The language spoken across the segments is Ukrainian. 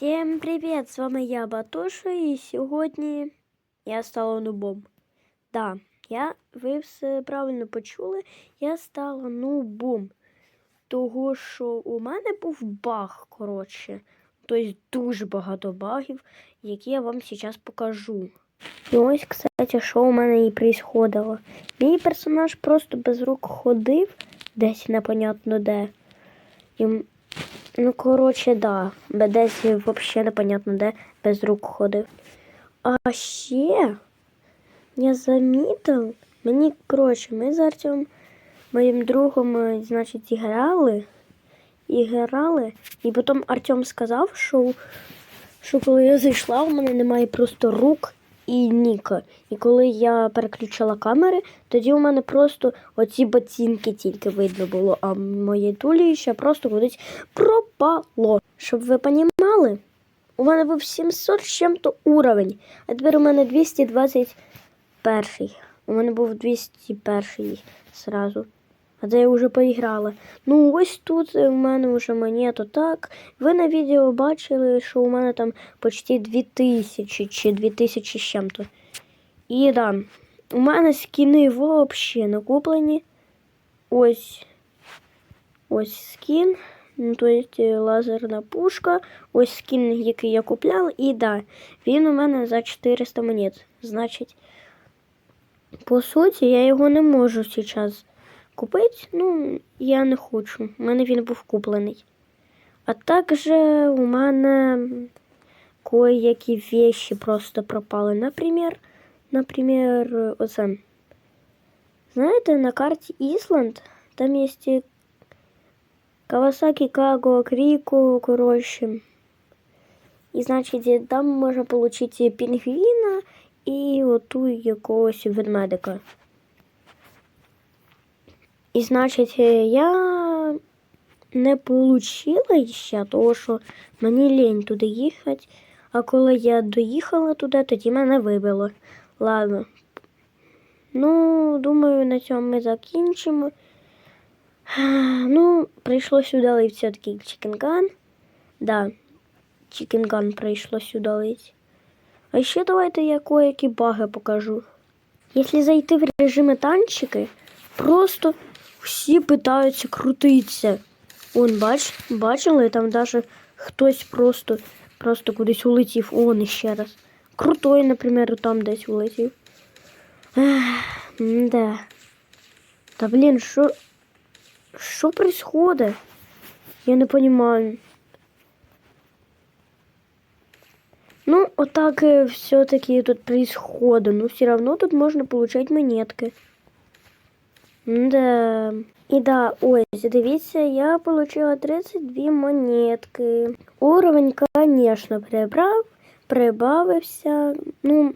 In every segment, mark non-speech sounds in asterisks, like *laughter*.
Всім привіт! З вами я Батоша, і сьогодні я стала нубом. Да, я, ви все правильно почули, я стала нубом. Того, що у мене був баг, коротше. Тобто дуже багато багів, які я вам зараз покажу. І ось, кстати, що у мене і происходило. Мій персонаж просто без рук ходив десь непонятно де. І Ну, коротше, да. Десь взагалі непонятно де без рук ходив. А ще я замітив, мені, коротше, ми з Артем, моїм другом, е, значить, грали. І грали. І потім Артем сказав, що, що коли я зайшла, у мене немає просто рук і ніка. І коли я переключила камери, тоді у мене просто оці ботинки тільки видно було, а моє туліще просто кудись пропало. Щоб ви понімали, у мене був 700 з чим-то уровень, а тепер у мене 221. У мене був 201 зразу. А це я вже поіграла. Ну, ось тут у мене вже монету так. Ви на відео бачили, що у мене там почти 2000 чи 2000 з чим-то. І да, у мене скіни взагалі не куплені. Ось ось скін. Ну, то е, лазерна пушка. Ось скін, який я купляла. І да, він у мене за 400 монет. Значить, по суті, я його не можу зараз купити. Ну, я не хочу. У мене він був куплений. А також у мене кое-які вещи просто пропали. Наприклад, наприклад, оце. Знаєте, на карті Ісланд там є Кавасаки, Каго, Кріко, коротше. І, значить, там можна отримати пінгвіна і оту якогось ведмедика. І, значить, я не отримала ще, тому що мені лень туди їхати. А коли я доїхала туди, тоді мене вибило. Ладно. Ну, думаю, на цьому ми закінчимо. *sighs* Ну, прийшлось удалити все-таки чикенган. Да, чикенган прийшлось удалити. А ще давайте я кое-які баги покажу. Якщо зайти в режими танчики, просто всі питаються крутитися. Он, бач, бачили, там даже хтось просто, просто кудись улетів. Он ще раз. Крутой, наприклад, там десь улетів. Да. Та блін, що. Що происходит? Я не понимаю. Ну, вот так все-таки тут происходит. Но все равно тут можно получать монетки. Да. І да, ось, дивіться, я получила 32 монетки. Уровень, конечно, прибрав, прибавився. Ну,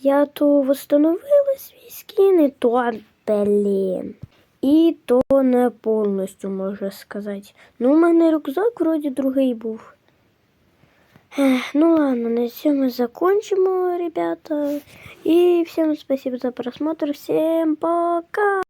я то восстановила свій скін, і то, блін. І то не повністю, можна сказати. Ну, у мене рюкзак вроді другий був. Ну ладно, на цьому закончимо, ребята. І всім спасибо за просмотр. Всім пока!